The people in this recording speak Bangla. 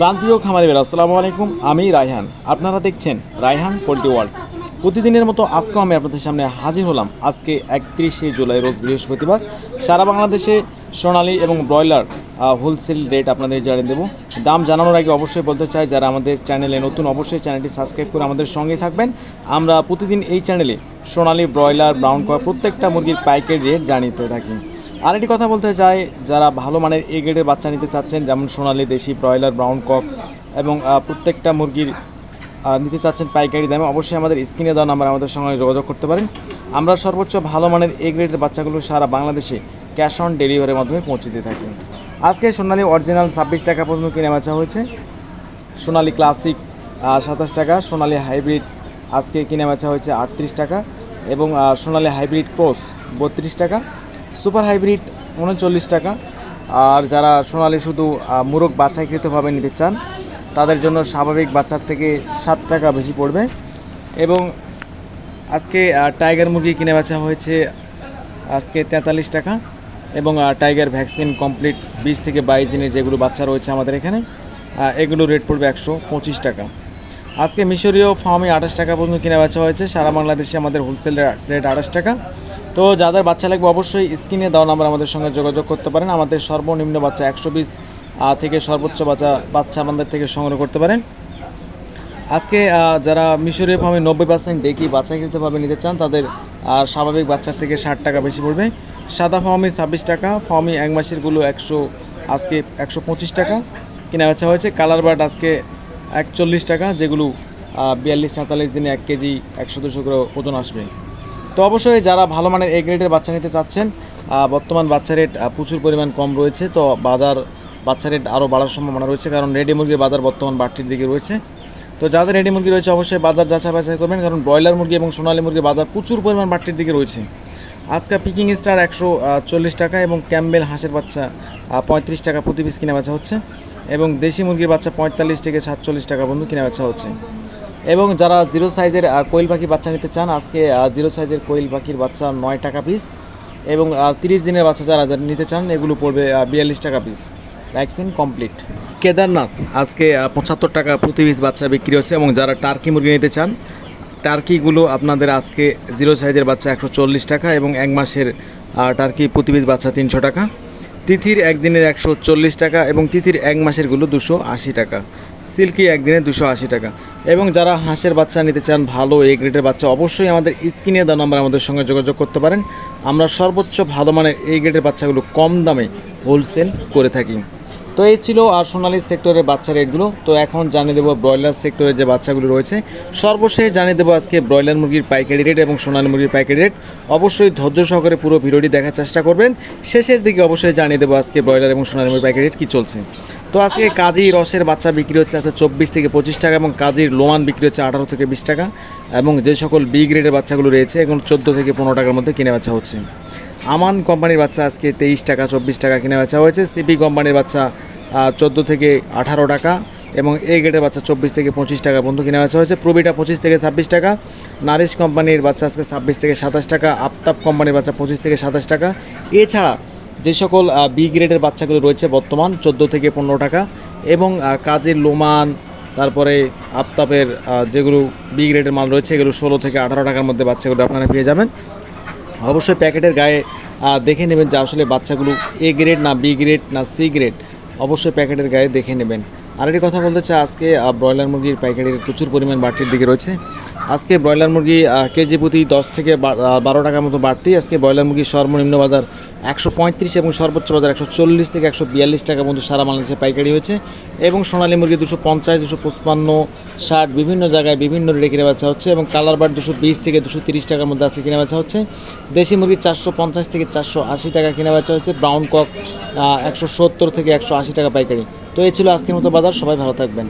প্রান্তীয় খামারি বের আসসালামু আলাইকুম, আমি রায়হান। আপনারা দেখছেন রায়হান পোল্ট্রি ওয়ার্ল্ড। প্রতিদিনের মতো আজকেও আমি আপনাদের সামনে হাজির হলাম। আজকে একত্রিশে জুলাই, রোজ বৃহস্পতিবার। সারা বাংলাদেশে সোনালী এবং ব্রয়লার হোলসেল রেট আপনাদের জানিয়ে দেবো। দাম জানানোর আগে অবশ্যই বলতে চাই, যারা আমাদের চ্যানেলে নতুন, অবশ্যই চ্যানেলটি সাবস্ক্রাইব করে আমাদের সঙ্গে থাকবেন। আমরা প্রতিদিন এই চ্যানেলে সোনালী ব্রয়লার ব্রাউন কয় প্রত্যেকটা মুরগির পাইকারি রেট জানিয়ে থাকি। আরেকটি কথা বলতে চাই, যারা ভালো মানের এ গ্রেডের বাচ্চা নিতে চাচ্ছেন, যেমন সোনালি, দেশি, ব্রয়লার, ব্রাউন কক এবং প্রত্যেকটা মুরগির নিতে চাচ্ছেন পাইকারি দামে, অবশ্যই আমাদের স্ক্রিনে দেওয়া নাম্বার আমাদের সঙ্গে যোগাযোগ করতে পারেন। আমরা সর্বোচ্চ ভালো মানের এ গ্রেডের বাচ্চাগুলো সারা বাংলাদেশে ক্যাশ অন ডেলিভারির মাধ্যমে পৌঁছে দিয়ে থাকি। আজকে সোনালি অরিজিনাল ছাব্বিশ টাকা পর্যন্ত কিনে বেচা হয়েছে। সোনালি ক্লাসিক সাতাশ টাকা, সোনালি হাইব্রিড আজকে কিনে বেচা হয়েছে আটত্রিশ টাকা এবং সোনালি হাইব্রিড ক্রস বত্রিশ টাকা। সুপার হাইব্রিড উনচল্লিশ টাকা। আর যারা সোনালি শুধু মুরগ বাছাইকৃতভাবে নিতে চান, তাদের জন্য স্বাভাবিক বাচ্চার থেকে সাত টাকা বেশি পড়বে। এবং আজকে টাইগার মুরগি কিনে বেচা হয়েছে আজকে তেতাল্লিশ টাকা। এবং টাইগার ভ্যাকসিন কমপ্লিট বিশ থেকে বাইশ দিনের যেগুলো বাচ্চা রয়েছে আমাদের এখানে এগুলো রেট পড়বে একশো পঁচিশ টাকা। আজকে মিশরীয় ফার্মে আঠাশ টাকা পর্যন্ত কিনে বেচা হয়েছে। সারা বাংলাদেশে আমাদের হোলসেল রেট আঠাশ টাকা। তো যাদের বাচ্চা লাগবে অবশ্যই স্ক্রিনে দেওয়া নাম্বার আমাদের সঙ্গে যোগাযোগ করতে পারেন। আমাদের সর্বনিম্ন বাচ্চা একশো বিশ থেকে সর্বোচ্চ বাচ্চা বাচ্চা আমাদের থেকে সংগ্রহ করতে পারেন। আজকে যারা মিশরীয় ফার্মে নব্বই পার্সেন্ট ডেকি বাচ্চা বাচ্চাকৃতভাবে নিতে চান, তাদের স্বাভাবিক বাচ্চার থেকে ষাট টাকা বেশি পড়বে। সাদা ফার্মি ছাব্বিশ টাকা, ফার্মি এক মাসেরগুলো একশো, আজকে একশো পঁচিশ টাকা কিনা বেচা হয়েছে। কালার বার্ড আজকে একচল্লিশ টাকা, যেগুলো বিয়াল্লিশ সাঁতাল্লিশ দিনে এক কেজি একশো দুশো করে ওজন আসবে। তো অবশ্যই যারা ভালো মানের এ গ্রেডের বাচ্চা নিতে চাচ্ছেন বর্তমান বাচ্চা রেট প্রচুর পরিমাণ কম রয়েছে। তো বাজার, বাচ্চা রেট আরও বাড়ার সম্ভাবনা রয়েছে, কারণ রেডি মুরগির বাজার বর্তমান বাড়তির দিকে রয়েছে। তো যাদের রেডি মুরগি রয়েছে, অবশ্যই বাজার যাচাই বাছাই করবেন, কারণ ব্রয়লার মুরগি এবং সোনালী মুরগির বাজার প্রচুর পরিমাণ বাড়তির দিকে রয়েছে। আজকে পিকিং স্টার একশো চল্লিশ টাকা এবং ক্যাম্বেল হাঁসের বাচ্চা পঁয়ত্রিশ টাকা প্রতি পিস কিনা বেচা হচ্ছে। এবং দেশি মুরগির বাচ্চা পঁয়তাল্লিশ থেকে সাতচল্লিশ টাকা পর্যন্ত কিনা বেচা হচ্ছে। এবং যারা জিরো সাইজের কোয়েল পাখি বাচ্চা নিতে চান, আজকে জিরো সাইজের কোয়েল পাখির বাচ্চা নয় টাকা পিস এবং তিরিশ দিনের বাচ্চা যারা যারা নিতে চান, এগুলো পড়বে বিয়াল্লিশ টাকা পিস ভ্যাকসিন কমপ্লিট কেদারনাথ, আজকে পঁচাত্তর টাকা প্রতি পিস বাচ্চা বিক্রি হচ্ছে এবং যারা টার্কি মুরগি নিতে চান, টার্কিগুলো আপনাদের আজকে জিরো সাইজের বাচ্চা একশো চল্লিশ টাকা এবং এক মাসের টার্কি প্রতি পিস বাচ্চা তিনশো টাকা। তিথির একদিনের একশো চল্লিশ টাকা এবং তিথির এক মাসেরগুলো দুশো আশি টাকা। সিল্কি একদিনে দুশো আশি টাকা। এবং যারা হাঁসের বাচ্চা নিতে চান, ভালো এ গ্রেডের বাচ্চা, অবশ্যই আমাদের স্ক্রিনে দেওয়া নম্বর আমাদের সঙ্গে যোগাযোগ করতে পারেন। আমরা সর্বোচ্চ ভালো মানের এই গ্রেডের বাচ্চাগুলো কম দামে হোলসেল করে থাকি। তো এই ছিল আর সোনালী সেক্টরের বাচ্চা রেটগুলো। তো এখন জানিয়ে দেবো ব্রয়লার সেক্টরের যে বাচ্চাগুলো রয়েছে। সর্বশেষ জানিয়ে দেবো আজকে ব্রয়লার মুরগির পাইকারি রেট এবং সোনালী মুরগির পাইকারি রেট। অবশ্যই ধৈর্য সহকারে পুরো ভিডিওটি দেখার চেষ্টা করবেন। শেষের দিকে অবশ্যই জানিয়ে দেবো আজকে ব্রয়লার এবং সোনালী মুরগির পাইকারি রেট কী চলছে। তো আজকে কাজী রসের বাচ্চা বিক্রি হচ্ছে আজকে চব্বিশ থেকে পঁচিশ টাকা এবং কাজীর লোমান বিক্রি হচ্ছে আঠারো থেকে বিশ টাকা। এবং যে সকল বি গ্রেডের বাচ্চাগুলো রয়েছে, এখন চোদ্দ থেকে পনেরো টাকার মধ্যে কিনে বেচা হচ্ছে। আমান কোম্পানির বাচ্চা আজকে তেইশ টাকা, চব্বিশ টাকা কিনে বেচা হয়েছে। সিপি কোম্পানির বাচ্চা চোদ্দ থেকে আঠারো টাকা এবং এ গ্রেডের বাচ্চা চব্বিশ থেকে পঁচিশ টাকা পর্যন্ত কিনে বেচা হয়েছে। প্রবিটা পঁচিশ থেকে ছাব্বিশ টাকা, নারিশ কোম্পানির বাচ্চা আজকে ছাব্বিশ থেকে সাতাশ টাকা, আফতাব কোম্পানির বাচ্চা পঁচিশ থেকে সাতাশ টাকা। এছাড়া যে সকল বি গ্রেডের বাচ্চাগুলো রয়েছে বর্তমান, চোদ্দ থেকে পনেরো টাকা এবং কাজের লোমান, তারপরে আফতাবের যেগুলো বি গ্রেডের মাল রয়েছে, এগুলো ষোলো থেকে আঠারো টাকার মধ্যে বাচ্চাগুলো আপনারা পেয়ে যাবেন। অবশ্যই প্যাকেটের গায়ে দেখে নেবেন যে আসলে বাচ্চাগুলো এ গ্রেড না বি গ্রেড না সি গ্রেড অবশ্যই প্যাকেটের গায়ে দেখে নেবেন। আরেকটি কথা বলতে চাই, আজকে ব্রয়লার মুরগির পাইকারির প্রচুর পরিমাণ বাড়তির দিকে রয়েছে। আজকে ব্রয়লার মুরগি কেজি প্রতি দশ থেকে বারো টাকার মতো বাড়তি। আজকে ব্রয়লার মুরগির সর্বনিম্ন বাজার একশো পঁয়ত্রিশ এবং সর্বোচ্চ বাজার একশো চল্লিশ থেকে একশো বিয়াল্লিশ টাকা পর্যন্ত সারা বাংলাদেশে পাইকারি হয়েছে। এবং সোনালী মুরগি দুশো পঞ্চাশ, দুশো পঁচপান্ন, ষাট, বিভিন্ন জায়গায় বিভিন্ন রেটে কিনে বেচা হচ্ছে এবং কালার বার দুশো বিশ থেকে দুশো তিরিশ টাকার মধ্যে আছে কিনে বেচা হচ্ছে। দেশি মুরগি চারশো পঞ্চাশ থেকে চারশো আশি টাকা কিনে বেচা হচ্ছে ব্রাউন কক একশো সত্তর থেকে একশো আশি টাকা পাইকারি। তো এই ছিল আজকের মতো বাজার, সবাই ভালো থাকবেন।